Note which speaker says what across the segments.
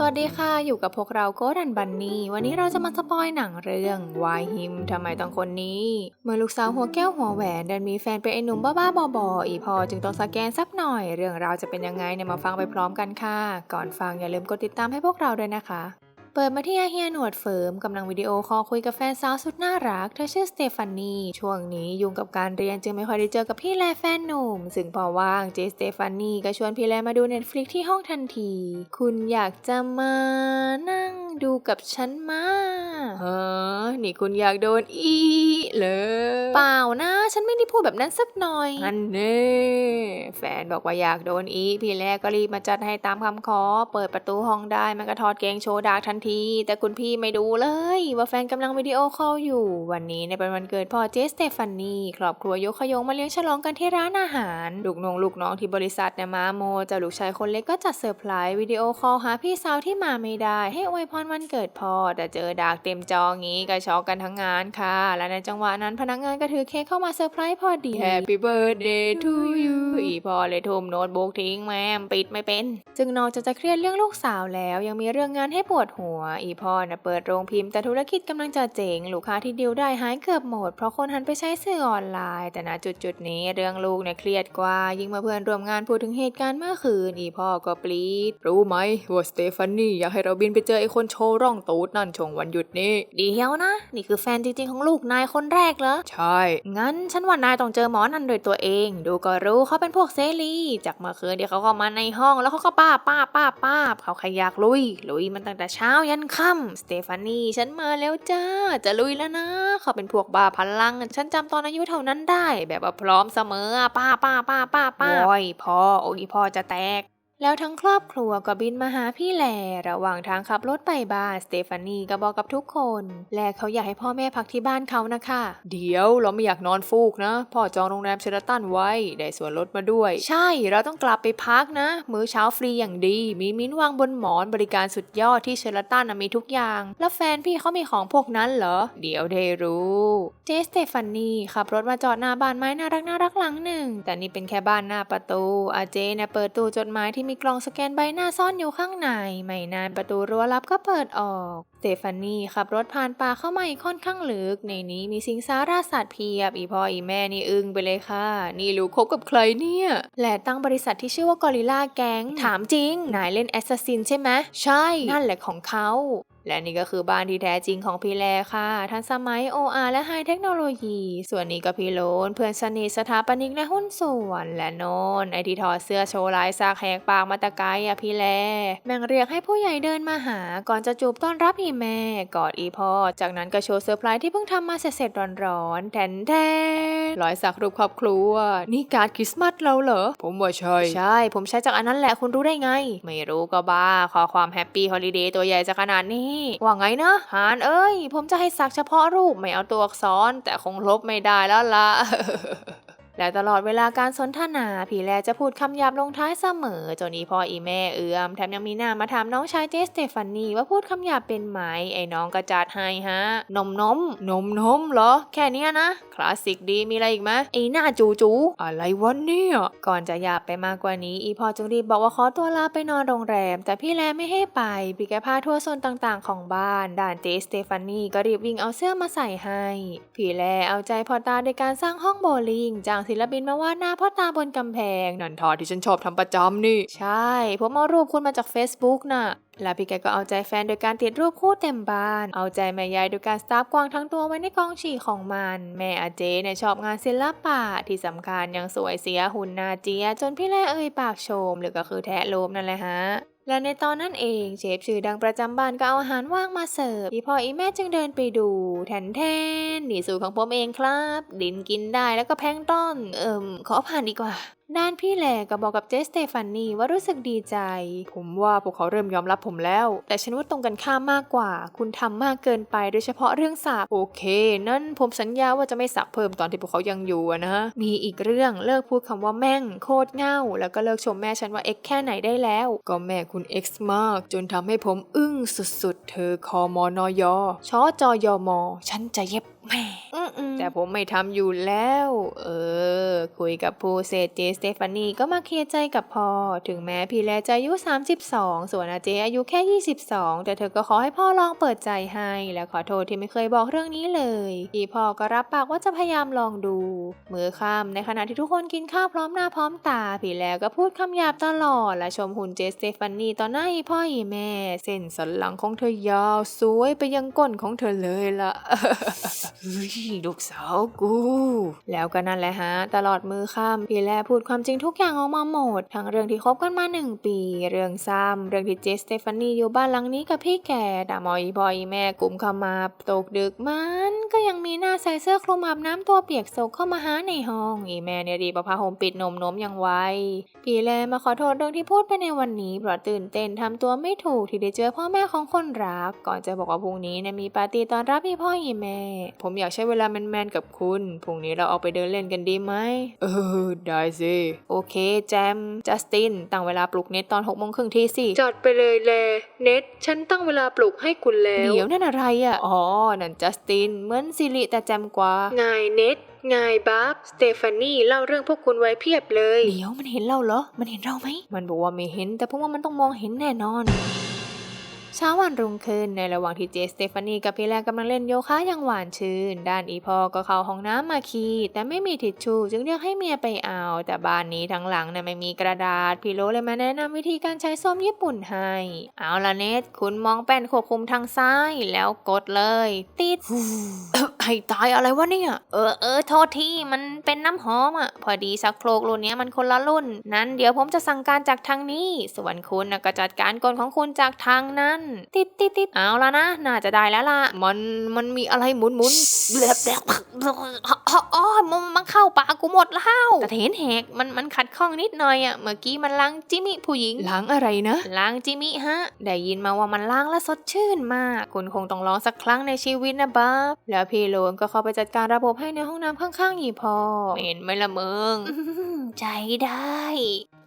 Speaker 1: สวัสดีค่ะ อยู่กับพวกเราโกดันบันนี่ วันนี้เราจะมาสปอยหนังเรื่อง Why Him ทำไมต้องคนนี้ เมื่อลูกสาวหัวแก้วหัวแหวนดันมีแฟนเป็นไอ้หนุ่มบ้าๆบอๆอีพอจึงต้องสแกนสักหน่อย เรื่องราวจะเป็นยังไงเนี่ยมาฟังไปพร้อมกันค่ะ ก่อนฟังอย่าลืมกดติดตามให้พวกเราด้วยนะคะ เปิดมาที่อาเฮียหนวดเฟิร์มกำลังวิดีโอคอลคุยกับแฟนสาวสุดน่ารักเธอชื่อสเตฟานีช่วงนี้ยุ่งกับการเรียนจึงไม่ค่อยได้เจอกับพี่แลแฟนหนุ่มซึ่งพอว่างเจสเตฟานีก็ชวนพี่แลมาดูเน็ตฟลิกที่ห้องทันที คุณอยากจะมานั่ง ดูกับฉันมาเฮ้อนี่คุณอยากโดนอีเลยเปล่านะ ฉันไม่ได้พูดแบบนั้นสักหน่อยอันเน่แฟนบอกว่าอยากโดนอีพี่แรกก็รีบมาจัดให้ตามคำขอ เปิดประตูห้องได้มันก็ถอดเกงโชว์ดากทันที แต่คุณพี่ไม่ดูเลย ว่าแฟนกำลังวิดีโอคอลอยู่ วันนี้เนี่ยเป็นวันเกิดพ่อเจสเตฟานีครอบครัวยกขยงมาเลี้ยงฉลองกันที่ร้านอาหาร ลูกน้องลูกน้องที่บริษัทเนี่ยมาโมเจ้าลูกชายคนเล็กก็จัดเซอร์ไพรส์วิดีโอคอลหาพี่สาวที่มาไม่ได้ ให้อวยพรวันเกิดพ่อแต่เจอดากเต็มจองี้ก็ช็อกกันทั้งงานค่ะ และในจังหวะนั้นพนักงานก็ถือเค้กเข้ามาเซอร์ไพรส์พอดี Happy birthday to you อีพอเลยทุ่มโน้ตบุ๊กทิ้งแม่มปิดไม่เป็น จึงนอกจากจะเครียดเรื่องลูกสาวแล้ว ยังมีเรื่องงานให้ปวดหัว อีพอนะเปิดโรงพิมพ์แต่ธุรกิจกำลังจะเจ๋งลูกค้าที่ดิวได้หายเกือบหมด เพราะคนหันไปใช้สื่อออนไลน์ แต่ณจุดจุดนี้เรื่องลูกเนี่ยเครียดกว่า ยิ่งมาเพื่อนร่วมงานพูดถึงเหตุการณ์เมื่อคืน อีพ่อก็ปลีดรู้ไหมว่าสเตฟานี่อยากให้เราบินไปเจอไอ้คนโชว์ร่องตูดนั่นช่วงวันหยุดนี้ เดียวนะ นี่คือแฟนจริงๆของลูกนายคนแรกเหรอ ใช่ งั้นฉันว่านายต้องเจอหมอนั่นโดวยตัวเอง ดูก็รู้เขาเป็นพวกเซรีจากเมื่อคืนเดี๋ยวเขาก็มาในห้องแล้วเขาก็ป้าป้าป้าป้าเขาขยากลุย ลุยมันตั้งแต่เช้ายันค่ำสเตฟานีฉันมาแล้วจ้า จะลุยแล้วนะ เขาเป็นพวกบ้าพลัง ฉันจำตอนอายุเท่านั้นได้ แบบว่าพร้อมเสมอป้าป้าป้าป้าป้าโอ้ยพ่อโอ้ยพ่อจะแตก แล้วทั้งครอบครัวก็บินมาหาพี่แหล่ระหว่างทางขับรถไปบ้านสเตฟานีก็บอกกับทุกคน แลเขาอยากให้พ่อแม่พักที่บ้านเขานะคะ เดี๋ยวเราไม่อยากนอนฟูกนะ พ่อจองโรงแรมเชอราตันไว้ ได้ส่วนลดมาด้วย ใช่เราต้องกลับไปพักนะ มื้อเช้าฟรีอย่างดี มีมิ้นวางบนหมอนบริการสุดยอดที่เชอราตันมีทุกอย่าง แล้วแฟนพี่เขามีของพวกนั้นเหรอ เดี๋ยวได้รู้เจสเตฟานีขับรถมาจอดหน้าบ้านไม้น่ารักน่ารักหลังหนึ่งแต่นี่เป็นแค่บ้านหน้าประตูอาเจเนี่ยเปิดตู้จดหมายที่มีกล่องสแกนใบหน้าซ่อนอยู่ข้างใน ไม่นานประตูรั้วลับก็เปิดออกสเตฟานีขับรถผ่านป่าเข้ามาอีกค่อนข้างลึก ในนี้มีสิงสาราสัตว์เพียบ อีพ่ออีแม่นี่อึ้งไปเลยค่ะ นี่ลูกคบกับใครเนี่ย และตั้งบริษัทที่ชื่อว่ากอริลลาแก๊ง ถามจริง นายเล่นแอสซัสซินใช่ไหม ใช่ นั่นแหละของเขา และนี่ก็คือบ้านที่แท้จริงของพี่แลค่ะ ทันสมัย OR และไฮเทคโนโลยี ส่วนนี้ก็พี่โลนเพื่อนสนิทสถาปนิกและหุ้นส่วน และโนนไอที่ถอดเสื้อโชว์ลายซากแหกปากมาตะไกลอะพี่แล แม่งเรียกให้ผู้ใหญ่เดินมาหา ก่อนจะจูบต้อนรับอีแม่ กอดอีพ่อ จากนั้นก็โชว์เซอร์ไพรส์ที่เพิ่งทำมาเสร็จๆร้อนๆแทนแทนรอยสักรูปครอบครัว นี่การ์ดคริสต์มาสเราเหรอ ผมว่าใช่ ใช่ ผมใช้จากอันนั้นแหละคุณรู้ได้ไง ไม่รู้ก็บ้า ขอความแฮปปี้ฮอลิเดย์ตัวใหญ่จะขนาดนี้ว่าไงนะฮานเอ้ย ผมจะให้สักเฉพาะรูปไม่เอาตัวอักษร แต่คงลบไม่ได้แล้วล่ะ และตลอดเวลาการสนทนาพี่แลจะพูดคำหยาบลงท้ายเสมอ จนอีพ่ออีแม่เอื้อมแถมยังมีหน้ามาถามน้องชายเจสเตฟานีว่าพูดคำหยาบเป็นไหม ไอ้น้องก็จัดให้ฮะ นมนมนมนมเหรอ แค่นี้นะ คลาสสิกดีมีอะไรอีกไหมไอ้หน้าจูจูอะไรวะเนี่ย ก่อนจะหยาบไปมากกว่านี้ อีพ่อจึงรีบบอกว่าขอตัวลาไปนอนโรงแรม แต่พี่แลไม่ให้ไปพี่แกพาทัวร์โซนต่างๆ ของบ้านด่านเจสเตฟานีก็รีบวิ่งเอาเสื้อมาใส่ให้พี่แลเอาใจพอตาในการสร้างห้องโบลิ่งจ้างศิลปินมาวาดหน้าพ่อตาบนกำแพง
Speaker 2: นันทาที่ฉันชอบทำประจำนี่
Speaker 1: ใช่ ผมเอารูปคุณมาจาก Facebook น่ะแล้วพี่แกก็เอาใจแฟนโดยการติดรูปคู่เต็มบ้าน เอาใจแม่ยายโดยการสตาร์ฟกวางทั้งตัวไว้ในกองฉี่ของมัน แม่อาเจเนี่ยชอบงานศิลปะที่สำคัญยังสวยเสียหุ่นนาเจีย จนพี่แล่เอ่ยปากชม หรือก็คือแทะโลมนั่นแหละฮะ และในตอนนั้นเองเชฟชื่อดังประจำบ้านก็เอาอาหารว่างมาเสิร์ฟอีพ่ออีแม่จึงเดินไปดู แทนแทนนี่สูตรของผมเองครับ ดินกินได้แล้วก็แพงต้นเอิ่มขอผ่านดีกว่า ด้านพี่แหลก็บอกกับเจสเตฟานีว่ารู้สึกดีใจ
Speaker 2: ผมว่าพวกเขาเริ่มยอมรับผมแล้ว
Speaker 1: แต่ฉันว่าตรงกันข้ามมากกว่า คุณทำมากเกินไปโดยเฉพาะเรื่องสาบ
Speaker 2: โอเค นั่นผมสัญญาว่าจะไม่สักเพิ่มตอนที่พวกเขายังอยู่นะ
Speaker 1: มีอีกเรื่องเลิกพูดคำว่าแม่งโคตรเง่า แล้วก็เลิกชมแม่ฉันว่าเอ็กแค่ไหนได้แล้ว
Speaker 2: ก็แม่คุณ X มาก จนทำให้ผมอึ้งสุดๆ เธอคอมอนอยอ
Speaker 1: ชอจอยอมอฉันจะเย็บแม่อื
Speaker 2: อ
Speaker 1: แต่ผมไม่ทำอยู่แล้ว เออ คุยกับผู้เสร็จเจสเตฟานีก็มาเคลียร์ใจกับพ่อถึงแม้พี่แลจะอายุ 32 ส่วนอาเจอายุแค่ 22 แต่เธอก็ขอให้พ่อลองเปิดใจให้ และขอโทษที่ไม่เคยบอกเรื่องนี้เลยพี่พ่อก็รับปากว่าจะพยายามลองดู มือค่ำในขณะที่ทุกคนกินข้าวพร้อมหน้าพร้อมตา พี่แลก็พูดคำหยาบตลอด และชมหุ่นเจสเตฟานีต่อหน้าพ่ออีแม่ เส้นสันหลังของเธอยาวสวยไปยังก้นของเธอเลยล่ะลูกสาวกูแล้วก็นั่นแหละฮะ ตลอดมือค่ำพี่แลพูดความจริงทุกอย่างออกมาหมด ทั้งเรื่องที่คบกันมาหนึ่งปี เรื่องซ้ำเรื่องที่เจสเตฟานีอยู่บ้านหลังนี้กับพี่แกด่ามอยบอยแม่กลุ่มขามาตกดึกมันก็ยังมีหน้าใส่เสื้อคลุมอาบน้ำตัวเปียกโซกเข้ามาหาในห้องอีแม่เนี่ยรีบเอาผ้าห่มปิดนมนมอย่างไวพี่แลมาขอโทษเรื่องที่พูดไปในวันนี้เพราะตื่นเต้นทำตัวไม่ถูกที่ได้เจอพ่อแม่ของคนรัก ก่อนจะบอกว่าพรุ่งนี้เนี่ยมีปาร์ตี้ตอนรับพี่พ่ออีแม่ ผมอยากใช้เวลาแมนๆกับคุณ พรุ่งนี้เราเอาไปเดินเล่นกันดีไหม เออ ได้สิ โอเค แจม จัสติน ตั้งเวลาปลุกเน็ตตอนหกโมงครึ่งทีสิ
Speaker 2: จัดไปเลยแล เน็ต ฉันตั้งเวลาปลุกให้คุณแล้ว
Speaker 1: เดี๋ยวนั่นอะไรอะ อ๋อ นั่นจัสติน เหมือนซิริแต่แจมกว่า
Speaker 2: ไงเน็ตไงบัฟสเตฟานีเล่าเรื่องพวกคุณไว้เพียบเลย
Speaker 1: เดี๋ยวมันเห็นเราเหรอ มันเห็นเราไหม มันบอกว่าไม่เห็น แต่พวกว่ามันต้องมองเห็นแน่นอน เช้าวันรุ่งขึ้นในระหว่างที่เจสเตฟานีกับพี่แลกำลังเล่นโยคะอย่างหวานชื่น ด้านอีพอก็เข้าห้องน้ำมาคี แต่ไม่มีทิชชู่จึงเรียกให้เมียไปเอา แต่บ้านนี้ทั้งหลังเนี่ยไม่มีกระดาษ พี่โลเลยมาแนะนำวิธีการใช้ส้มญี่ปุ่นให้ เอาละเนตคุณมองแป้นควบคุมทางซ้ายแล้วกดเลย ติด ให้ตายอะไรวะเนี่ย เออเออโทษที่มันเป็นน้ำหอมอะ พอดีสักโครกรุ่นเนี้ยมันคนละรุ่น นั้น เดี๋ยวผมจะสั่งการจากทางนี้ ส่วนคุณนะก็จัดการกลของคุณจากทางนั้น ติดติดติดเอาละนะ น่าจะได้แล้วล่ะ มันมันมีอะไรหมุนหมุนแบบแบบอ๋อมันมันเข้าปากกูหมดแล้วแต่เห็นแหกมันมันขัดข้องนิดหน่อยอะเมื่อกี้มันล้างจิมิผู้หญิงล้างอะไรนะล้างจิมิฮะ ได้ยินมาว่ามันล้างแล้วสดชื่นมาก คุณคงต้องลองสักครั้งในชีวิตนะบ๊อบแล้วพี่โลนก็เข้าไปจัดการระบบให้ในห้องน้ำข้างๆอีพอเห็นไหมละมึงใจได้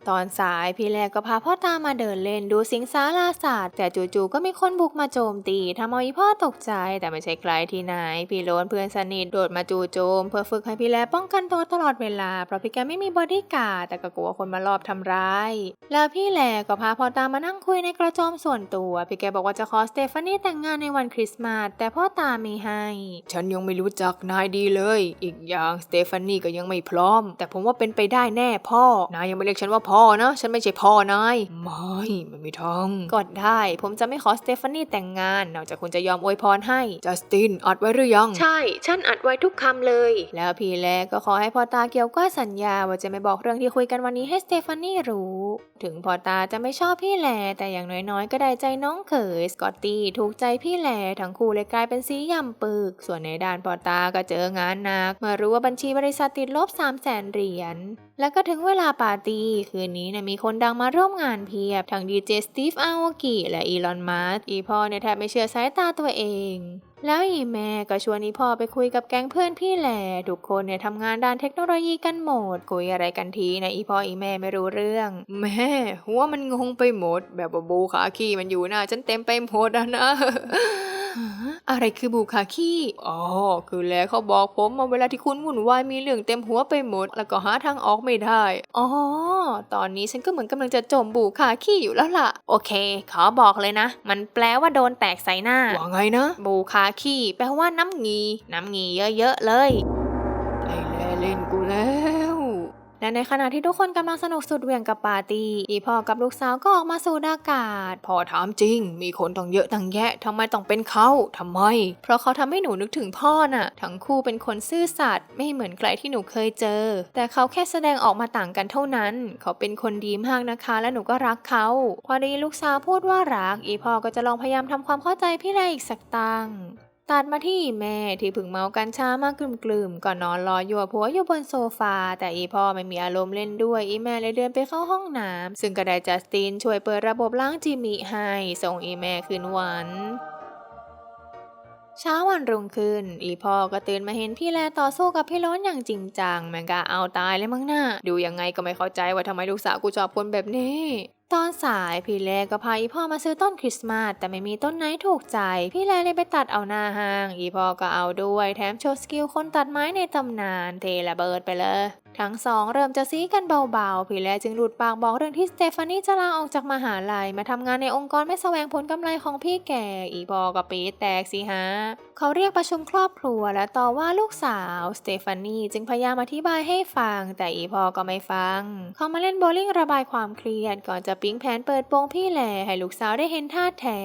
Speaker 1: ตอนสายพี่แรกก็พาพ่อตามาเดินเล่นดูสิงสาราศาสตร์ แต่จู่ๆก็มีคนบุกมาโจมตีทำเอาอีพ่อตกใจแต่ไม่ใช่ใครที่ไหน พี่โลนเพื่อนสนิทโดดมาจู่โจม เพื่อฝึกให้พี่แลป้องกันตัวตลอดเวลา เพราะพี่แกไม่มีบอดี้การ์ดแต่ก็กลัวคนมารอบทำร้าย แล้วพี่แลก็พาพ่อตามานั่งคุยในกระโจมส่วนตัว พี่แกบอกว่าจะขอสเตฟานี่แต่งงานในวันคริสต์มาสแต่พ่อตาไม่ให้ ฉันยังไม่รู้จักนายดีเลย อีกอย่างสเตฟานี่ก็ยังไม่พร้อม แต่ผมว่าเป็นไปได้แน่พ่อนายยังไม่เรียกฉันว่าพ่อนะ ฉันไม่ใช่พ่อนาย ไม่ไม่มีทางก็ได้ ผมจะไม่ขอสเตฟานี่แต่งงาน นอกจากคุณจะยอมอวยพรให้จัสตินอัดไว้หรือยัง
Speaker 2: ใช่ ฉันอัดไว้ทุกคำเลย
Speaker 1: แล้วพี่แลก็ขอให้พ่อตาเกี่ยวก้อยสัญญาว่าจะไม่บอกเรื่องที่คุยกันวันนี้ให้สเตฟานี่รู้ ถึงพ่อตาจะไม่ชอบพี่แลแต่อย่างน้อยๆ ก็ได้ใจน้องเขยสกอตตี้ถูกใจพี่แลทั้งคู่เลยกลายเป็นสียำปึก ส่วนในด้านพ่อตาก็เจองานหนักเมื่อรู้ว่าบัญชีบริษัทติดลบ3 0 0แสนเหรียญ แล้วก็ถึงเวลาปาร์ตี้คืนนี้เนะมีคนดังมาร่วมงานเพียบ ทั้งดีเจสตีฟอาโอกิและอีลอนมัสอีพ่อเนี่ยแทบไม่เชื่อสายตาตัวเอง แล้วอีแม่ก็ชวนอีพ่อไปคุยกับแก๊งเพื่อนพี่แหละทุกคนเนี่ยทำงานด้านเทคโนโลยีกันหมด คุยอะไรกันทีนะอีพ่ออีแม่ไม่รู้เรื่อง แม่หัวมันงงไปหมด แบบบูขาขี้มันอยู่หน้าฉันเต็มไปหมดอะนะ อะไรคือบูคาคีอ๋อ คือแล้วเขาบอกผมมาเวลาที่คุณวุ่นวายมีเรื่องเต็มหัวไปหมด แล้วก็หาทางออกไม่ได้ อ๋อ ตอนนี้ฉันก็เหมือนกำลังจะจมบูคาคีอยู่แล้วล่ะ โอเค ขอบอกเลยนะ มันแปลว่าโดนแตกใส่หน้า ว่าไงนะ บูคาคีแปลว่าน้ำงี น้ำงีเยอะๆเลย ไอ้แลเล่นกูแล้ว และในขณะที่ทุกคนกำลังสนุกสุดเหวี่ยงกับปาร์ตี้อีพ่อกับลูกสาวก็ออกมาสูดอากาศพ่อถามจริง มีคนต้องเยอะตั้งแยะทำไมต้องเป็นเขาทำไม เพราะเขาทำให้หนูนึกถึงพ่อน่ะ ทั้งคู่เป็นคนซื่อสัตย์ไม่เหมือนใครที่หนูเคยเจอ แต่เขาแค่แสดงออกมาต่างกันเท่านั้น เขาเป็นคนดีมากนะคะ และหนูก็รักเขา พอด้ลูกสาวพูดว่ารัก อีพ่อก็จะลองพยายามทำความเข้าใจพี่แลอีกสักตั้ง ตัดมาที่แม่ที่พึ่งเมากันช้ามากกลุ่มๆก่อนนอนรออยู่ผัวอยู่บนโซฟา แต่อีพ่อไม่มีอารมณ์เล่นด้วย อีแม่เลยเดินไปเข้าห้องน้ำซึ่งก็ได้จัสตินช่วยเปิดระบบล้างจิมิให้ ส่งอีแม่คืนวันเช้าวันรุ่งขึ้น อีพ่อก็ตื่นมาเห็นพี่แลต่อสู้กับพี่ล้นอย่างจริงจังแมงกาเอาตายเลยมั้งหน้าดูยังไงก็ไม่เข้าใจว่าทำไมลูกสาวกูชอบคนแบบนี้ ตอนสายพี่แลก็พาอีพ่อมาซื้อต้นคริสต์มาสแต่ไม่มีต้นไหนถูกใจ พี่แลเลยไปตัดเอาหน้าห้าง อีพ่อก็เอาด้วยแถมโชว์สกิลคนตัดไม้ในตำนานเทระเบิดไปเลย ทั้งสองเริ่มจะซีกันเบาๆพี่แลจึงหลุดปากบอกเรื่องที่สเตฟานีจะลาออกจากมหาลัยมาทำงานในองค์กรไม่แสวงผลกำไรของพี่แก่ อีพอก็ปีแตกสิฮะ เขาเรียกประชุมครอบครัวและต่อว่าลูกสาวสเตฟานีจึงพยายามอธิบายให้ฟัง แต่อีพอก็ไม่ฟัง เขามาเล่นโบลิ่งระบายความเครียดก่อนจะปิ๊งแผนเปิดโปงพี่แหลให้ลูกสาวได้เห็นท่าแท้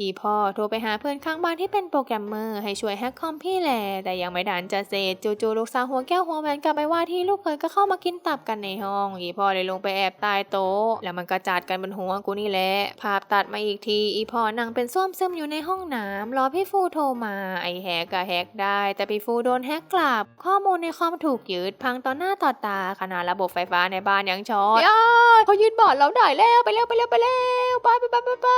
Speaker 1: อีพอโทรไปหาเพื่อนข้างบ้านที่เป็นโปรแกรมเมอร์ให้ช่วยแฮกคอมพี่แหลแต่ยังไม่ดันจะเสร็จจู่ๆลูกสาวหัวแก้วหัวแหวนกลับไปว่าที่ลูกเคยก็เข้ามากินตับกันในห้องอีพ่อเลยลงไปแอบใต้โต๊ะ แล้วมันกระจัดกันบนหัวกูนี่แหละภาพตัดมาอีกทีอีพ่อนั่งเป็นส้วมซึมอยู่ในห้องน้ำรอพี่ฟูโทรมา ไอแฮกก็แฮกได้ แต่พี่ฟูโดนแฮกกลับ ข้อมูลในคอมถูกยึดพังต่อหน้าต่อตาขนาดระบบไฟฟ้าในบ้านยังช็อตอ้ยเขายึดบอร์ดเราได้แล้วไปเร็วไปเร็วไปเร็วไปไปไปไปไป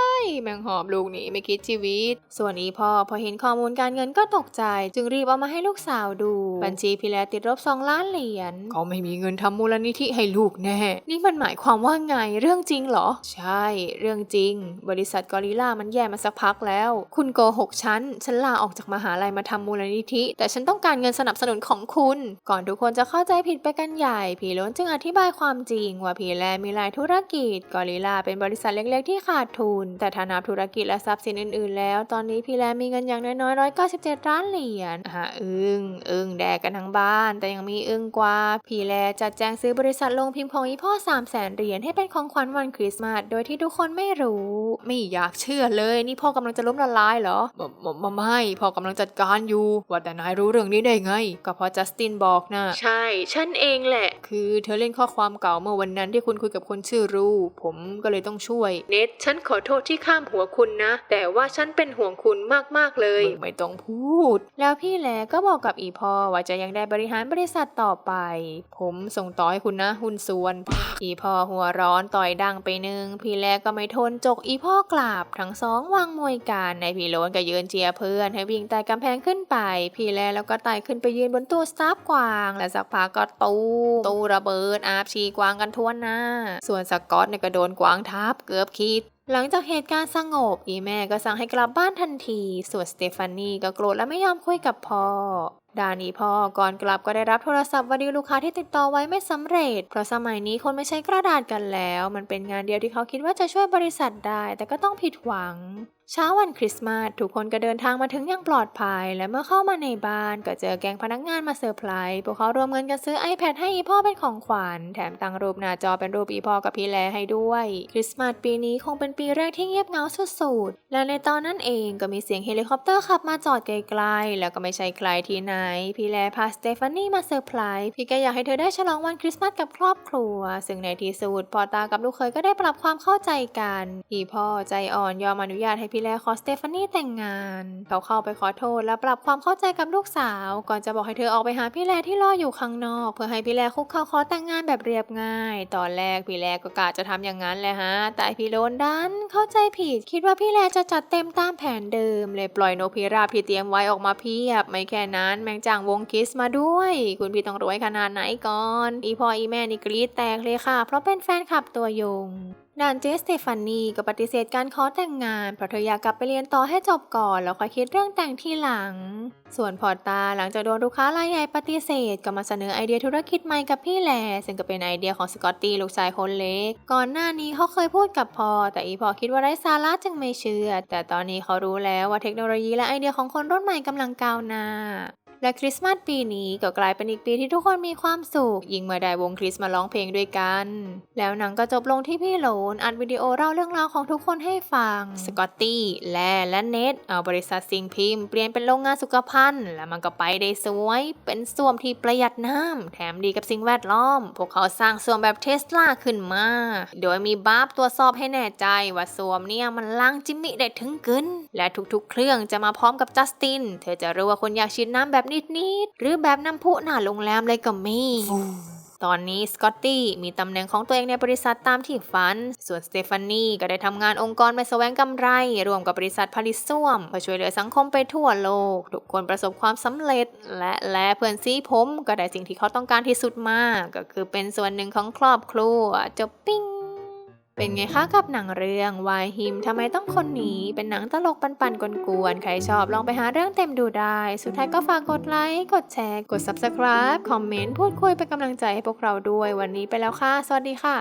Speaker 1: แมงหอบลูกหนีไม่คิดชีวิต ส่วนอีพ่อพอเห็นข้อมูลการเงินก็ตกใจ จึงรีบเอามาให้ลูกสาวดู บัญชีพี่แลติดลบสองล้านเหรียญเขาไม่มีเงินทำมูลนิธิให้ลูกแน่ นี่มันหมายความว่าไงเรื่องจริงเหรอ ใช่ เรื่องจริง บริษัทกอริลลามันแย่มาสักพักแล้ว คุณโกหกฉัน ฉันลาออกจากมหาลัยมาทำมูลนิธิ แต่ฉันต้องการเงินสนับสนุนของคุณ ก่อนทุกคนจะเข้าใจผิดไปกันใหญ่ ผีล้นจึงอธิบายความจริง ว่าผีแลมีหลายธุรกิจ กอริลลาเป็นบริษัทเล็กๆ ที่ขาดทุน แต่ถ้านับธุรกิจและทรัพย์สินอื่นๆ แล้ว ตอนนี้พีแลมีเงินอย่างน้อยๆ197ล้านเหรียญอะอึ้งอึ้งแดกกันทั้งบ้าน แต่ยังมีอึ้งกว่าพี่แลจัดแจงซื้อบริษัทลงพิมพ์ของอีพ่อ3 0 0แสนเหรียญให้เป็นของขวัญวันคริสต์มาส โดยที่ทุกคนไม่รู้ ไม่อยากเชื่อเลย นี่พ่อกำลังจะล้มละลายเหรอมมไม่พ่อกำลังจัดการอยู่ ว่าแต่นายรู้เรื่องนี้ได้ไง ก็เพราะจัสตินบอกนะ
Speaker 2: ใช่ ฉันเองแหละ
Speaker 1: คือเธอเล่นข้อความเก่าเมื่อวันนั้นที่คุณคุยกับคนชื่อรูผมก็เลยต้องช่วย
Speaker 2: เน็ตฉันขอโทษที่ข้ามหัวคุณนะ แต่ว่าฉันเป็นห่วงคุณมากๆเลย
Speaker 1: มึงไม่ต้องพูด แล้วพี่แหลก็บอกกับอีพ่อว่าจะยังได้บริหารบริษัทต่อไปผมส่งต่อให้คุณนะ หุ้นส่วน อีพ่อหัวร้อนต่อยดังไปหนึ่งพี่แลก็ไม่ทนจกอีพ่อกราบ ทั้งสองวางมวยกันในพี่โลนก็ยืนเจียร์เพื่อน ให้วิ่งไต่กำแพงขึ้นไป พี่แลแล้วก็ไต่ขึ้นไปยืนบนตู้สตาฟกวาง และสักพักก็ตู้ตู้ระเบิดอาบชีกวางกันทั่วหน้า ส่วนสกอตเนี่ยก็โดนกวางทับเกือบคิดหลังจากเหตุการณ์สงบ อีแม่ก็สั่งให้กลับบ้านทันที ส่วนสเตฟานีก็โกรธและไม่ยอมคุยกับพ่อ ดานีพ่อก่อนกลับก็ได้รับโทรศัพท์วันดีลูกค้าที่ติดต่อไว้ไม่สำเร็จ เพราะสมัยนี้คนไม่ใช้กระดาษกันแล้ว มันเป็นงานเดียวที่เขาคิดว่าจะช่วยบริษัทได้ แต่ก็ต้องผิดหวัง เช้าวันคริสต์มาสทุกคนก็เดินทางมาถึงอย่างปลอดภัย และเมื่อเข้ามาในบ้านก็เจอแก๊งพนักงานมาเซอร์ไพรส์พวกเขารวมเงินกันซื้อ iPad ให้อีพ่อเป็นของขวัญแถมตั้งรูปหน้าจอเป็นรูปอีพ่อกับพี่แลให้ด้วย คริสต์มาสปีนี้คงเป็นปีแรกที่เงียบเงาสุดๆและในตอนนั้นเองก็มีเสียงเฮลิคอปเตอร์ขับมาจอดไกลๆแล้วก็ไม่ใช่ใครที่ไหนพี่แลพาสเตฟานี่มาเซอร์ไพรส์พี่แกอยากให้เธอได้ฉลองวันคริสต์มาสกับครอบครัว ซึ่งในที่สุดพอตากับลูกเคยก็ได้ปรับความเข้าใจกันอีพ่อใจอ่อนยอมอนุญาตให้พี่แลขอสเตฟานี่แต่งงาน เขาเข้าไปขอโทษและปรับความเข้าใจกับลูกสาว ก่อนจะบอกให้เธอออกไปหาพี่แลที่รออยู่ข้างนอก เพื่อให้พี่แลคุกเข่าขอแต่งงานแบบเรียบง่าย ตอนแรกพี่แลก็กะจะทำอย่างนั้นแหละฮะ แต่พี่โลนดันเข้าใจผิด คิดว่าพี่แลจะจัดเต็มตามแผนเดิม เลยปล่อยนกพิราบที่เตรียมไว้ออกมาเพียบ ไม่แค่นั้นแมงจ่างวงคิสมาด้วย คุณพี่ต้องรวยขนาดไหนก่อน อีพ่ออีแม่นี่กรี๊ดแตกเลยค่ะ เพราะเป็นแฟนคลับตัวยงด่านเจสเตฟานีก็ปฏิเสธการขอแต่งงานเพราะเธออยากกลับไปเรียนต่อให้จบก่อนแล้วค่อยคิดเรื่องแต่งทีหลัง ส่วนพอตาหลังจากโดนลูกค้ารายใหญ่ปฏิเสธก็มาเสนอไอเดียธุรกิจใหม่กับพี่แหลซึ่งก็เป็นไอเดียของสกอตตี้ลูกชายคนเล็ก ก่อนหน้านี้เขาเคยพูดกับพอ แต่อีพอคิดว่าไร้สาระจึงไม่เชื่อ แต่ตอนนี้เขารู้แล้วว่าเทคโนโลยีและไอเดียของคนรุ่นใหม่กำลังก้าวหน้า และคริสต์มาสปีนี้ก็กลายเป็นอีกปีที่ทุกคนมีความสุขยิ่งเมื่อได้วงคริสต์มาร้องเพลงด้วยกัน แล้วหนังก็จบลงที่พี่โหลนอัดวิดีโอเล่าเรื่องราวของทุกคนให้ฟัง สกอตตี้แลและเนทเอาบริษัทสิ่งพิมพ์เปลี่ยนเป็นโรงงานสุขภัณฑ์ และมันก็ไปได้สวย เป็นส้วมที่ประหยัดน้ำแถมดีกับสิ่งแวดล้อม พวกเขาสร้างส้วมแบบเทสลาขึ้นมา โดยมีบาร์บตรวจสอบให้แน่ใจว่าส้วมเนี่ยมันล้างจิมมี่ได้ถึงกึนและทุกๆ เครื่องจะมาพร้อมกับจัสติน เธอจะรู้ว่าคนอยากชิมน้ำแบบนิดๆหรือแบบน้ำพุหน้าโรงแรมเลยก็มีตอนนี้สกอตตี้มีตำแหน่งของตัวเองในบริษัทตามที่ฝัน ส่วนสเตฟานีก็ได้ทำงานองค์กรไม่แสวงกำไร รวมกับบริษัทผลิตส้วมเพื่อช่วยเหลือสังคมไปทั่วโลก ทุกคนประสบความสำเร็จ และและเพื่อนซีผมก็ได้สิ่งที่เขาต้องการที่สุดมาก ก็คือเป็นส่วนหนึ่งของครอบครัวจบปิ้ง เป็นไงคะกับหนังเรื่อง Why Him ทำไมต้องคนนี้เป็นหนังตลกปันๆกวนๆ ใครชอบลองไปหาเรื่องเต็มดูได้ สุดท้ายก็ฝากกดไลค์ กดแชร์ กด Subscribe คอมเมนต์ พูดคุยเป็นกำลังใจให้พวกเราด้วย วันนี้ไปแล้วค่ะ สวัสดีค่ะ